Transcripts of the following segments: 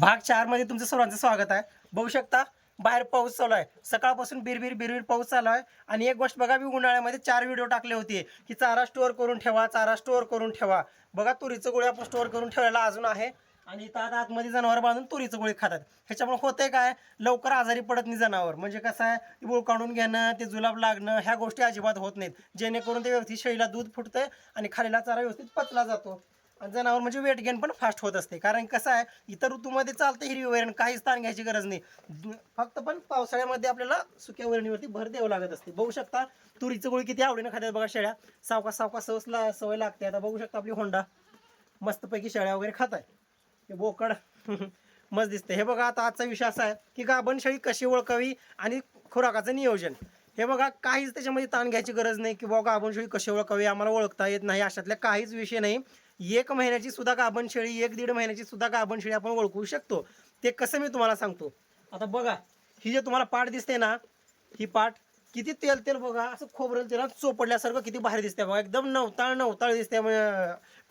भाग चारमध्ये तुमचं सर्वांचं स्वागत आहे. बघू शकता बाहेर पाऊस चालू आहे. सकाळपासून बिरबिर बिरबिर पाऊस चालू आहे. आणि एक गोष्ट बघा मी उन्हाळ्यामध्ये चार व्हिडिओ टाकले होते. की चारा स्टोअर करून ठेवा चारा स्टोअर करून ठेवा. बघा तुरीचं गोळी आपण स्टोअर करून ठेवायला अजून आहे. आणि इथं आता आतमध्ये जनावर बांधून तुरीचं गोळी खातात. ह्याच्यामुळे होतंय काय? लवकर आजारी पडत नाही जनावर. म्हणजे कसं आहे ती बोळ काढून घेणं ते जुलाब लागणं ह्या गोष्टी अजिबात होत नाहीत. जेणेकरून ते व्यवस्थित शेळीला दूध फुटतंय आणि खालीला चारा व्यवस्थित पचला जातो. जनावर म्हणजे वेट गेन पण फास्ट होत असते. कारण कसं आहे इतर ऋतूमध्ये चालतं हिरवी वैरण काहीच ताण घ्यायची गरज नाही. फक्त पण पावसाळ्यामध्ये आपल्याला सुक्या वैरणीवरती भर द्यावं लागत असते. बघू शकता तुरीचं गोळी किती आवडीनं खात्यात बघा शेळ्या. सावका सावका सवसला सवय लागते. आता बघू शकता आपली होंडा. मस्तपैकी शेळ्या वगैरे खात आहे हे बोकड. मस्त दिसते हे बघा आता आजचा विषय असा आहे की गाभण शेळी कशी ओळखावी आणि खुराकाचं नियोजन. हे बघा काहीच त्याच्यामध्ये ताण घ्यायची गरज नाही की बाबा गाभण शेळी कशी ओळखावी आम्हाला ओळखता येत नाही अशातल्या काहीच विषय नाही. एक महिन्याची सुद्धा गाभण शेळी एक दीड महिन्याची सुद्धा गाभण शेळी आपण ओळखू शकतो. ते कसं मी तुम्हाला सांगतो. आता बघा ही जे तुम्हाला पाठ दिसते ना ही पाठ किती तेल तेल बघा असं खोबरेल तेलात चोपडल्यासारखं किती भारी दिसते बघा. एकदम नवताळ नवताळ दिसते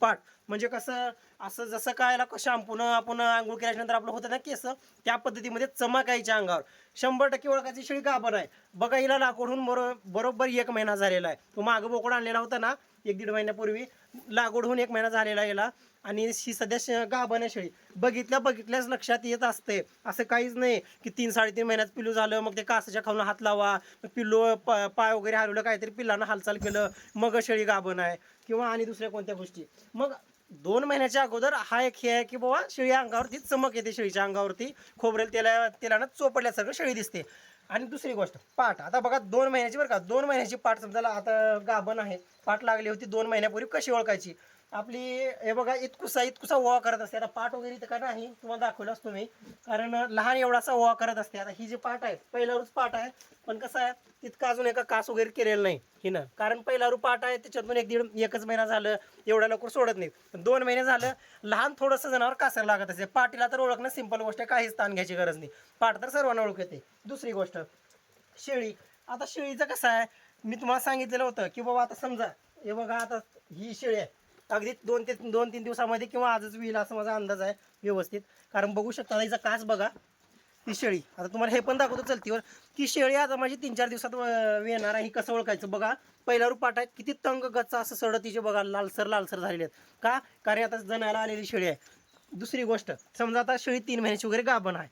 पाठ म्हणजे कसं असं जसं काय शॅम्पून आपण आंघोळ केल्यानंतर आपलं होतं ना केस त्या पद्धतीमध्ये चमकायच्या अंगावर. शंभर टक्के ओळखायची शेळी गाभण आहे. बघा हिला लाकूडहून बरो बरोबर एक महिना झालेला आहे. तो मागं बोकड आणलेला होता ना एक दीड महिन्यापूर्वी. लागवड होऊन एक महिना झालेला गेला आणि ही सध्या श आहे शेळी. बघितल्या बघितल्याच लक्षात येत असते. असं काहीच नाही की तीन साडेतीन महिन्यात पिल्लू झालं मग ते कासाच्या खाऊन हात लावा मग पिल्लू प- पाय वगैरे हरवलं काहीतरी पिल्लांना हालचाल केलं मग शेळी गाभण आहे किंवा आणि दुसऱ्या कोणत्या गोष्टी. मग दोन महिन्याच्या अगोदर हा एक हे आहे की बाबा शेळी अंगावरती चमक येते शेळीच्या अंगावरती खोबरेल तेला तेलानं चोपडल्यासारखं शेळी दिसते. आणि दुसरी गोष्ट पाठ. आता बघा दोन महिन्याची बरं का दोन महिन्याची पाठ समजा आता गाभण आहे. पाठ लागली होती दोन महिन्यापूर्वी कशी ओळखायची? आपली हे बघा इतकुसा इतकुसा ओवा करत असते. आता पाठ वगैरे इथं का नाही तुम्हाला दाखवलं असतो मी. कारण लहान एवढासा ओवा करत असते. आता ही जी पाठ आहे पहिल्यावरच पाठ आहे. पण कसं आहे तितकं अजून एका कास वगैरे केलेलं नाही हिनं. कारण पहिल्यावर पाठ आहे त्याच्यातून एक दीड एकच महिना झालं एवढ्या लवकर सोडत नाही पण दोन महिने झालं लहान थोडंसं जनावर कासायला लागत असते. पाठीला तर ओळखणं सिंपल गोष्ट आहे काहीच ताण घ्यायची गरज नाही. पाठ तर सर्वांना ओळख येते. दुसरी गोष्ट शेळी. आता शेळीचं कसं आहे मी तुम्हाला सांगितलेलं होतं की बाबा आता समजा हे बघा आता ही शेळी आहे. अगदी दोन ते दोन तीन दिवसामध्ये किंवा आजच होईल असा माझा अंदाज आहे व्यवस्थित. कारण बघू शकता हिचा काच बघा ती शेळी. आता तुम्हाला हे पण दाखवतो चलतीवर. की शेळी आता माझी तीन चार दिवसात येणार आहे. ही कसं ओळखायचं? बघा पहिला पाठ आहे. किती तंग गच्चा असं सडत तिचे बघा लालसर लालसर झालेले आहेत. का? कारण आता जनायला आलेली शेळी आहे. दुसरी गोष्ट समजा आता शेळी तीन महिन्याची वगैरे गाभण आहे.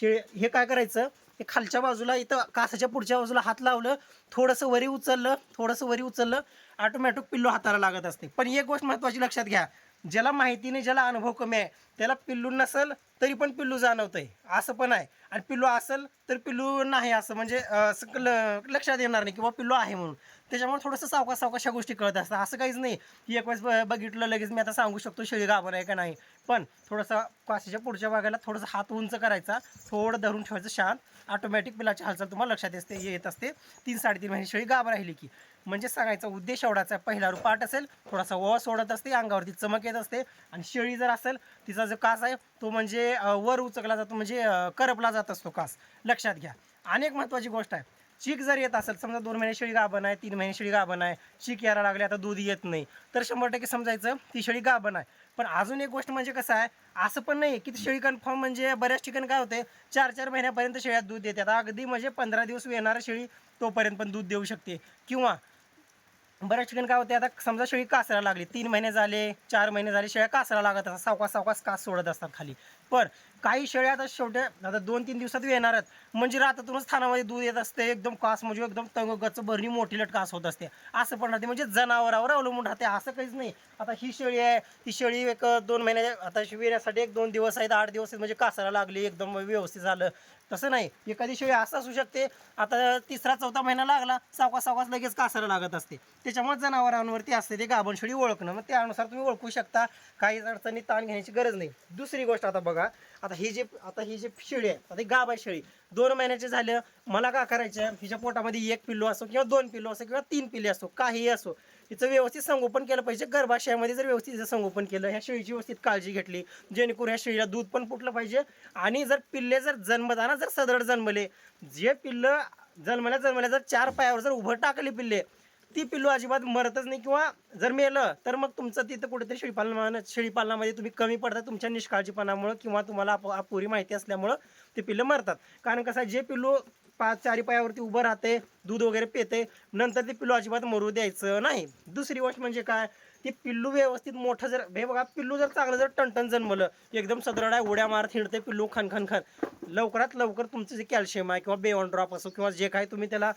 शेळी हे काय करायचं? हे खालच्या बाजूला इथं कासाच्या पुढच्या बाजूला हात लावलं थोडंसं वरी उचललं थोडंसं वरी उचललं ऑटोमॅटिक पिल्लू हाताला लागत असते. पण एक गोष्ट महत्त्वाची लक्षात घ्या ज्याला माहिती नाही ज्याला अनुभव कमी आहे त्याला पिल्लू नसेल तरी पण पिल्लू जाणवतंय. असं पण आहे. आणि पिल्लू असेल तर पिल्लू नाही असं. म्हणजे असं लक्षात येणार नाही किंवा पिल्लू आहे म्हणून. त्याच्यामुळे थोडंसं सावकाश सावकाश ह्या गोष्टी कळत असतात. असं काहीच नाही की एक वेळेस ब- बघितलं लगेच मी आता सांगू शकतो शेळी गाभण आहे का नाही. पण थोडंसं काशीच्या पुढच्या भागाला थोडंसं हात उंच करायचा थोडं धरून ठेवायचं शांत. ऑटोमॅटिक पिलाची हालचाल तुम्हाला लक्षात असते येत असते. तीन साडेतीन महिने शेळी गाभ राहिली की. म्हणजे सांगायचा उद्देश एवढाचा पहिला पाठ असेल थोडासा ओवा सोडत असते अंगावरती चमक येत असते. आणि शेळी जर असेल तिचा जो कास आहे तो म्हणजे वर उचकला जातो म्हणजे करपला जात असतो कास. लक्षात घ्या. आणि एक महत्त्वाची गोष्ट आहे. चीक जर येत असेल समजा दोन महिने शेळी गाभण आहे तीन महिने शेळी गाभण आहे चीक यायला लागले आता दूध येत नाही तर शंभर टक्के समजायचं ती शेळी गाभण आहे. पण अजून एक गोष्ट म्हणजे कसं आहे असं पण नाही की ती शेळी कन्फर्म म्हणजे बऱ्याच ठिकाणी काय होते चार चार महिन्यापर्यंत शेळ्यात दूध देते आता अगदी म्हणजे पंधरा दिवस येणारा शेळी तोपर्यंत पण दूध देऊ शकते. किंवा बऱ्याच ठिकाणी काय होते आता समजा शेळी कासरा लागली तीन महिने झाले चार महिने झाले शेळ्या कासरा लागत असतात सावकास सावकास कास सोडत असतात खाली. पण काही शेळ्या आता शेवट्या आता दोन तीन दिवसात येणार आहेत. म्हणजे रातातूनच स्थानामध्ये दूध येत असते एकदम कास म्हणजे एकदम तंग भरणी मोठी लट कास होत असते. असं पण राहते. म्हणजे जनावरावर अवलंबून राहते. असं काहीच नाही. आता ही शेळी आहे ती शेळी एक दोन महिने आता येण्यासाठी एक दोन दिवस आहेत आठ दिवस आहेत. म्हणजे कासायला लागली एकदम व्यवस्थित झालं. तसं नाही. एखादी शेळी असं असू शकते. आता तिसरा चौथा महिना लागला सावकाश सावकाश लगेच कासाला लागत असते. त्याच्यामुळे जनावरांवरती असते ते गाभण शेळी ओळखणं. मग त्यानुसार तुम्ही ओळखू शकता. काही अडचणी ताण घेण्याची गरज नाही. दुसरी गोष्ट आता बघा. आता ही जे आता ही जी शेळी आहे आता ही गाभ आहे शेळी दोन महिन्याचे झालं मला का करायचं? हिच्या पोटामध्ये एक पिल्लू असो किंवा दोन पिल्लू असो किंवा तीन पिल्ले असो काही असो हिचं व्यवस्थित संगोपन केलं पाहिजे. गर्भाशयामध्ये जर व्यवस्थित हिचं संगोपन केलं ह्या शेळीची व्यवस्थित काळजी घेतली जेणेकरून ह्या शेळीला दूध पण फुटलं पाहिजे. आणि जर पिल्ले जर जन्मताना जर सदळ जन्मले जे पिल्लं जन्मल्या जन्मल्या जर चार पायावर जर उभं टाकले पिल्ले ती पिल्लू अजिबात मरतच नाही. किंवा जर मेलं तर मग तुमचं तिथं कुठेतरी शेळीपालन शेळीपालनामध्ये तुम्ही कमी पडता तुमच्या निष्काळजीपणामुळं किंवा तुम्हाला अप- अपुरी माहिती असल्यामुळं ते पिल्लं मरतात. कारण कसं आहे, जे पिल्लू पाच चारी पायावरती उभं राहते दूध वगैरे पिते नंतर ते पिल्लू अजिबात मरू द्यायचं नाही. दुसरी गोष्ट म्हणजे काय ते पिल्लू व्यवस्थित मोठं जर हे बघा पिल्लू जर चांगलं जर टणटण जन्मलं एकदम सदरड आहे उड्या मारत हिंडते पिल्लू खन खन खन. लवकरात लवकर तुमचं जे कॅल्शियम आहे किंवा बेऑन ड्रॉप असो किंवा जे काही तुम्ही त्याला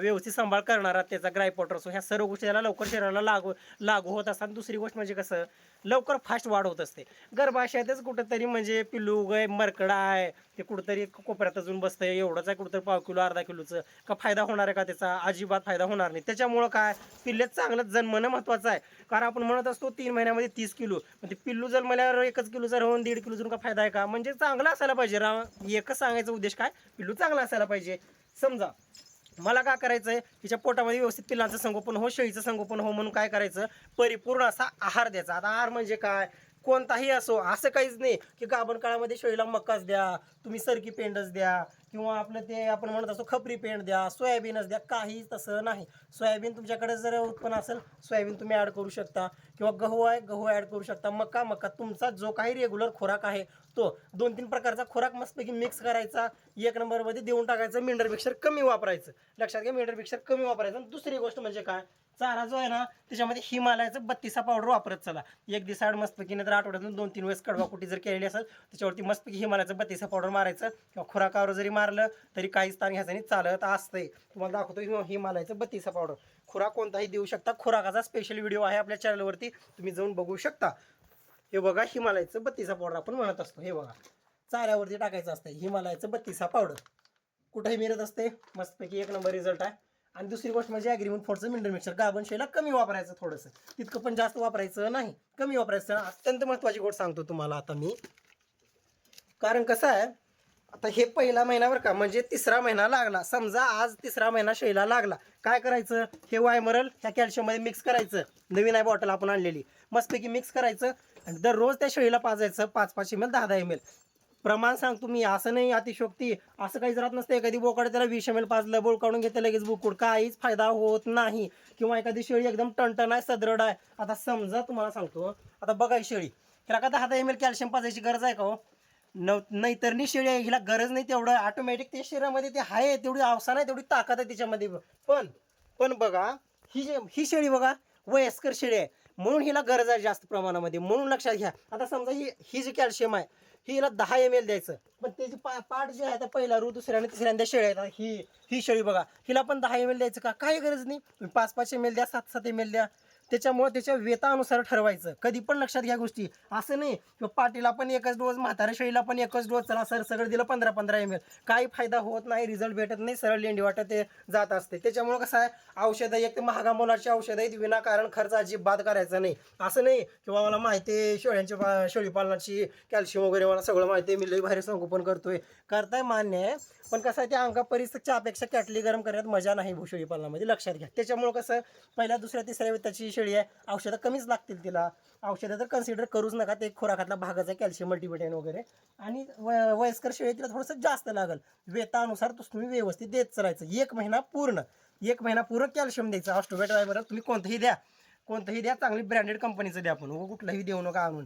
व्यवस्थित सांभाळ करणार आहात त्याचा ग्रायपॉटर असो ह्या सर्व गोष्टी त्याला लवकर शरीराला लागू लागू होत असतात. दुसरी गोष्ट म्हणजे कसं लवकर फास्ट वाढ होत असते. गर्भाशयातच कुठंतरी म्हणजे पिल्लू उगय मरकडा आहे ते कुठंतरी कोपऱ्यात अजून बसतंय एवढंच आहे कुठंतरी पाव किलो अर्धा किलोचं. का फायदा होणार आहे का त्याचा? अजिबात फायदा होणार नाही. त्याच्यामुळं काय? पिल्ले चांगलं जन्मणं महत्त्वाचं आहे. कारण आपण म्हणत असतो तीन महिन्यामध्ये तीस किलो. म्हणजे पिल्लू जर जन्मल्यावर एकच किलो जर होऊन दीड किलो जर का फायदा आहे का? म्हणजे चांगला असायला पाहिजे रा एकच सांगायचा उद्देश काय? पिल्लू चांगला असायला पाहिजे. समजा मला काय करायचं आहे तिच्या पोटामध्ये व्यवस्थित पिल्लांचं संगोपन हो शेळीचं संगोपन हो म्हणून काय करायचं? परिपूर्ण असा आहार द्यायचा. आता आहार म्हणजे काय? कोणताही असो असं काहीच नाही की गाभण काळामध्ये शेळीला मकाच द्या तुम्ही सरकी पेंडच द्या किंवा आपलं ते आपण म्हणत असतो खपरी पेंड द्या सोयाबीनच द्या काही तसं नाही. सोयाबीन तुमच्याकडे जर उत्पन्न असेल सोयाबीन तुम्ही ॲड करू शकता. किंवा गहू आहे गहू ॲड करू शकता. मका मका तुमचा जो काही रेग्युलर खोराक आहे तो दोन तीन प्रकारचा खोराक मस्तपैकी मिक्स करायचा. एक नंबरमध्ये देऊन टाकायचं मिनरल मिक्सर कमी वापरायचं. लक्षात घ्या मिनरल मिक्सर कमी वापरायचं. आणि दुसरी गोष्ट म्हणजे काय? चारा जो आहे ना त्याच्यामध्ये हिमालयाचं बत्तीसा पावडर वापरत चला. एक दिवसाआड मस्तपैकी नाही तर आठवड्यातून दोन तीन वेळेस कडवा कुटी जर केलेली असेल त्याच्यावरती मस्तपैकी हिमालयाचं बत्तीसा पावडर मारायचं. किंवा खुराकावर जरी मारलं तरी काही स्थान घ्यायचं चालत असतंय. तुम्हाला दाखवतो हिमालयाचं हो, बत्तीसा पावडर खुराक कोणताही देऊ शकता. खुराकाचा स्पेशल व्हिडिओ आहे आपल्या चॅनलवरती तुम्ही जाऊन बघू शकता. हे बघा हिमालयाचं बत्तीसा पावडर आपण म्हणत असतो. हे बघा चाऱ्यावरती टाकायचं असतं हिमालयाचं बत्तीसा पावडर कुठेही मिळत असते मस्तपैकी एक नंबर रिझल्ट आहे. आणि दुसरी गोष्ट म्हणजे ॲग्रीमेंट फोडचं मिनरल मिक्सर गाभण शेला कमी वापरायचं थोडंसं. तितकं पण जास्त वापरायचं नाही. कमी वापरायचं. अत्यंत महत्त्वाची गोष्ट सांगतो तुम्हाला आता मी. कारण कसं आहे आता हे पहिला महिना बरं का म्हणजे तिसरा महिना लागला. समजा आज तिसरा महिना शैला लागला. काय करायचं? हे वायमरल ह्या कॅल्शियममध्ये मिक्स करायचं. नवीन आहे बॉटल आपण आणलेली. मस्तपैकी मिक्स करायचं आणि दररोज त्या शेळीला पाजायचं. पाच पाच एम एल दहा दहा एम एल प्रमाण सांगतो मी असं नाही अतिशोक्ती असं काहीच राहत नसतं. एखादी बोकाड त्याला वीस एम एल पाजलं बोळ काढून घेतलं लगेच बुकुड. काहीच फायदा होत नाही. किंवा एखादी शेळी एकदम टणटण आहे सदृढ आहे. आता समजा तुम्हाला सांगतो. आता बघा शेळी. त्याला का दहा दहा एम एल कॅल्शियम पाजायची गरज आहे का हो? न नाहीतर नी शेळी आहे हिला गरज नाही तेवढं. ऑटोमॅटिक ते शरीरामध्ये ते आहे तेवढी अवसान आहे तेवढी ताकद आहे तिच्यामध्ये. पण पण बघा ही जे ही शेळी बघा वयस्कर शेळी आहे. म्हणून हिला गरज आहे जास्त प्रमाणामध्ये. म्हणून लक्षात घ्या. आता समजा ही ही जी कॅल्शियम आहे ही हिला दहा एम एल द्यायचं. पण त्याची पा पाठ जे आहे पहिला रू दुसऱ्या आणि तिसऱ्यांदा शेळी आहेत. ही ही शेळी बघा हिला पण दहा एम एल द्यायचं का? काही गरज नाही. तुम्ही पाच पाच एम एल द्या सात सात एम एल द्या. त्याच्यामुळे त्याच्या वेतानुसार ठरवायचं. कधी पण लक्षात घ्या गोष्टी. असं नाही किंवा पाटीला पण एकच डोस म्हातारा शेळीला पण एकच डोस चला सर सगळं दिलं पंधरा पंधरा एम एल काही फायदा होत नाही रिझल्ट भेटत नाही सरळ लेंडी वाटत ते जात असते. त्याच्यामुळे कसं आहे औषधं एक तर महागा मुलाची औषधं आहेत विनाकारण खर्च अजिबात करायचा नाही. असं नाही किंवा मला माहिती आहे शेळ्यांची पा- शेळी पालनाची कॅल्शियम वगैरे मला सगळं माहिती आहे मी लई भारी संगोपन करतोय. करताय मान्य आहे पण कसं आहे त्या अंगा परिस्थितीच्या अपेक्षा कॅटली गरम करण्यात मजा नाही भूशेळी पालनामध्ये लक्षात घ्या. त्याच्यामुळं कसं पहिल्या दुसऱ्या तिसऱ्या त्याची शेळी आहे औषधं कमीच लागतील तिला. औषधं तर कन्सिडर करूच नका ते खोराकातला भागाचा कॅल्शियम मल्टीविटॅमिन वगैरे. आणि व- वयस्कर शेळी तिला थोडंसं जास्त लागल. वेतानुसार तुम्ही व्यवस्थित देत चालायचं. एक महिना पूर्ण. एक महिना पूर्ण कॅल्शियम द्यायचं. ऑस्टोबेट बरं तुम्ही कोणतंही द्या. कोणतंही द्या चांगली ब्रँडेड कंपनीचं द्या आपण. कुठलंही देऊ नका आणून.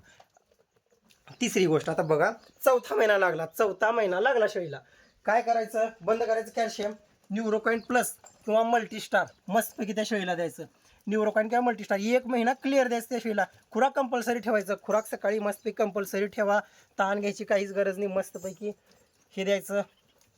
तिसरी गोष्ट आता बघा चौथा महिना लागला. चौथा महिना लागला शेळीला. काय करायचं? बंद करायचं कॅल्शियम न्यूरोकॉइन प्लस किंवा मल्टीस्टार मस्तपैकी त्या शेळीला द्यायचं. न्यूरोकॉइन किंवा मल्टीस्टार एक महिना क्लिअर द्यायचं त्या शेळीला. खुराक कंपल्सरी ठेवायचं. खुराक सकाळी मस्तपैकी कंपल्सरी ठेवा. ताण घ्यायची काहीच गरज नाही. मस्तपैकी हे द्यायचं.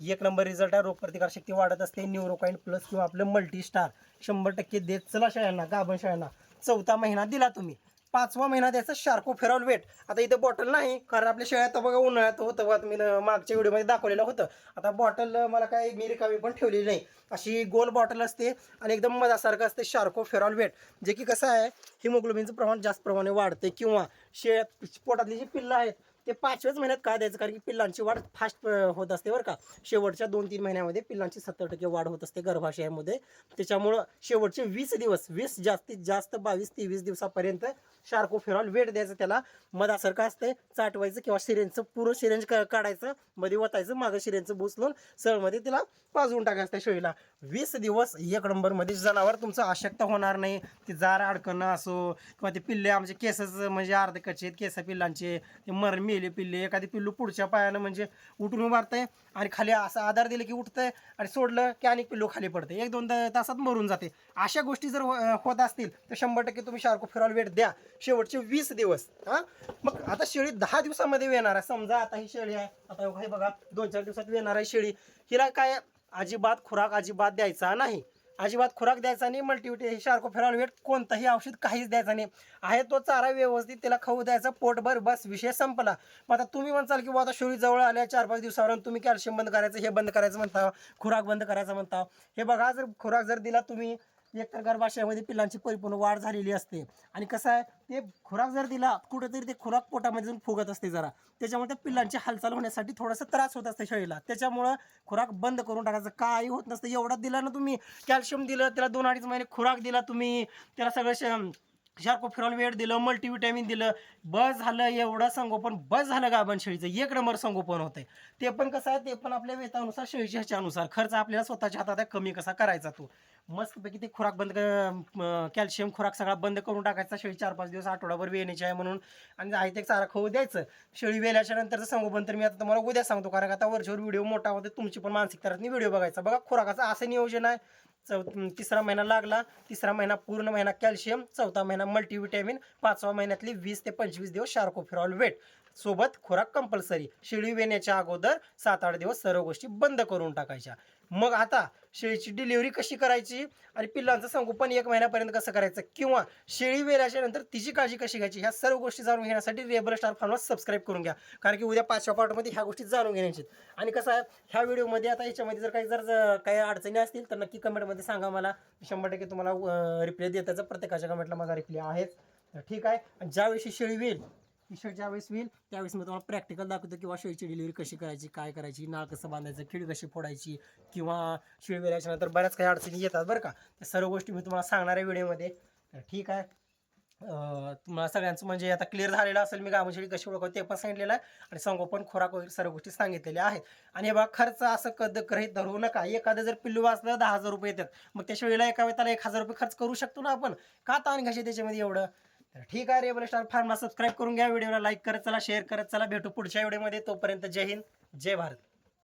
एक नंबर रिझल्ट आहे. रोगप्रतिकारशक्ती वाढत असते. न्यूरोकाईन प्लस किंवा आपलं मल्टीस्टार शंभर टक्के देत. चला शाळांना गाभण शेळ्यांना चौथा महिना दिला तुम्ही. पाचवा महिना द्यायचा शार्को फेरॉल वेट आता इथं बॉटल नाही कारण आपल्या शेळ्यात बघा उन्हाळ्यात होतं बघा मी मागच्या व्हिडिओमध्ये दाखवलेलं होतं. आता बॉटल मला काय मी रिकामी पण ठेवलेली नाही. अशी गोल बॉटल असते आणि एकदम मधासारखं असते शार्को फेरॉल वेट जे की कसं आहे हिमोग्लोबिनचं प्रमाण जास्त प्रमाणे वाढते किंवा शेळ्यात पोटातली जी पिल्लं आहेत ते पाचव्याच महिन्यात का द्यायचं? कारण की पिल्लांची वाढ फास्ट होत असते बरं का. शेवटच्या दोन तीन महिन्यामध्ये पिल्लांची सत्तर टक्के वाढ होत असते गर्भाशयामध्ये. त्याच्यामुळं शेवटचे वीस दिवस वीस जास्तीत जास्त बावीस तेवीस दिवसापर्यंत शार्कोफेरॉल वेट द्यायचं त्याला. मधासारखं असते चाटवायचं किंवा सिरेंजचं पूर्ण शिरेंज काढायचं मध्ये वतायचं मागं सिरेंजचं बुचलून सळमध्ये तिला पाजवून टाकायचं त्या शेळीला. वीस दिवस एक नंबरमध्ये जनावर तुमचं अशक्त होणार नाही. ते जार अडकणं असो किंवा ते पिल्ले आमचे केसच म्हणजे अर्धकचे केस पिल्लांचे ते मरमी मेले पिल्ले एखादी पिल्लू पुढच्या पायानं म्हणजे उठून उभारतंय आणि खाली असं आधार दिलं की उठतंय आणि सोडलं की अनेक पिल्लू खाली पडते एक दोन तासात मरून जाते. अशा गोष्टी जर हो- होत असतील तर शंभर टक्के तुम्ही शार्को फिरॉल वेट द्या. शेवटचे वीस दिवस हां? मग आता शेळी दहा दिवसामध्ये येणार आहे. समजा आता ही शेळी आहे. आता हे बघा दोन चार दिवसात येणार आहे शेळी. हिला काय अजिबात खुराक अजिबात द्यायचा नाही. अजिबात खुराक द्यायचा नाही मल्टीविटी हे शार्को फेरॉल वेट कोणतंही औषध काहीच द्यायचं नाही. आहे तो चारा व्यवस्थित त्याला खाऊ द्यायचा पोटभर बस विषय संपला. मग आता तुम्ही म्हणताल की बुवा आता शेळी जवळ आल्या चार पाच दिवसावर तुम्ही कॅल्शियम बंद करायचं हे बंद करायचं म्हणता खुराक बंद करायचा म्हणता. हे बघा जर खुराक जर दिला तुम्ही एकतर गर्भाशयामध्ये पिल्लांची परिपूर्ण वाढ झालेली असते. आणि कसं आहे ते खुराक जर दिला कुठेतरी ते खुराक पोटामध्ये जाऊन फुगत असते जरा. त्याच्यामुळे त्या पिल्लांची हालचाल होण्यासाठी थोडासा त्रास होत असते शरीराला त्याच्यामुळं खुराक बंद करून टाकायचं काही होत नसतं. एवढा दिला ना तुम्ही कॅल्शियम दिलं त्याला दोन अडीच महिने खुराक दिला तुम्ही त्याला सगळं श- फिरॉल वेळ दिलं मल्टीविटॅमिन दिलं बस झालं एवढं संगोपन बस झालं गाभण शेळीचं एक नंबर संगोपन होतंय. ते पण कसं आहे ते पण आपल्या वेतानुसार शेळीच्या ह्याच्यानुसार खर्च आपल्याला स्वतःच्या हातात आहे कमी कसा करायचा तो. मस्तपैकी ते खुराक बंद कॅल्शियम खुराक सगळा बंद करून टाकायचा शेळी चार पाच दिवस आठवडाभर वेण्याची आहे म्हणून. आणि आहे ते चारा खाऊ द्यायचं. शेळी वेल्याच्या नंतरचं संगोपन तर मी आता तुम्हाला उद्या सांगतो कारण आता वरच्यावर व्हिडिओ मोठा होते तुमची पण मानसिकता व्हिडिओ बघायचा. बघा खुराकाचं असं नियोजन आहे चौ तिसरा महिना लागला. तिसरा महिना पूर्ण महिना कॅल्शियम चौथा महिना मल्टीविटॅमिन पाचवा महिन्यातली वीस ते पंचवीस दिवस शार्कोफिरॉल वेट. सोबत खुराक कंपल्सरी शिळी वेण्याच्या अगोदर सात आठ दिवस सर्व गोष्टी बंद करून टाकायच्या. मग आता शेळीची डिलिव्हरी कशी करायची? आणि पिल्लांचं संगोपन एक महिन्यापर्यंत कसं करायचं? किंवा शेळी वेल्याच्या नंतर तिची काळजी कशी घ्यायची? ह्या सर्व गोष्टी जाणून घेण्यासाठी रेबल स्टार फार्मला सबस्क्राईब करून घ्या. कारण की उद्या पाचव्या पार्टमध्ये ह्या गोष्टी जाणून घेण्याची आणि कसं आहे ह्या व्हिडिओमध्ये आता ह्याच्यामध्ये जर काही जर काही अडचणी असतील तर नक्की कमेंटमध्ये सांगा मला. शंभर टक्के तुम्हाला रिप्लाय देताचा प्रत्येकाच्या कमेंटला माझा रिप्लाय आहेच तर ठीक आहे. आणि ज्यावेळी शेळी होईल टी शर्ट ज्यावेळेस होईल त्यावेळेस मी तुम्हाला प्रॅक्टिकल दाखवतो किंवा शेळीची डिलिव्हरी कशी करायची काय करायची नाळ कसं बांधायचं खिळी कशी फोडायची किंवा शेळी वेळाच्या नंतर बऱ्याच काही अडचणी येतात बरं का. त्या सर्व गोष्टी मी तुम्हाला सांगणार आहे व्हिडिओमध्ये. तर ठीक आहे. तुम्हाला सगळ्यांचं म्हणजे आता क्लिअर झालेलं असेल मी गाभण कशी ओळखतो ते पण सांगितलेलं आहे आणि संगोपन खोराक वगैरे सर्व गोष्टी सांगितलेल्या आहेत. आणि हे बघा खर्च असं कद ग्रहित धरू नका. एखादं जर पिल्लू वाचलं दहा हजार रुपये येतात. मग त्या शेळीला एका वेळेला एक हजार रुपये खर्च करू शकतो ना आपण? का ताण घ्यायचे त्याच्यामध्ये एवढं? तर ठीक आहे रेबल स्टार फार्मा सबस्क्राईब करून घ्या. व्हिडिओला लाईक करत चला शेअर करत चला. भेटू पुढच्या व्हिडिओमध्ये तोपर्यंत जय हिंद जय भारत.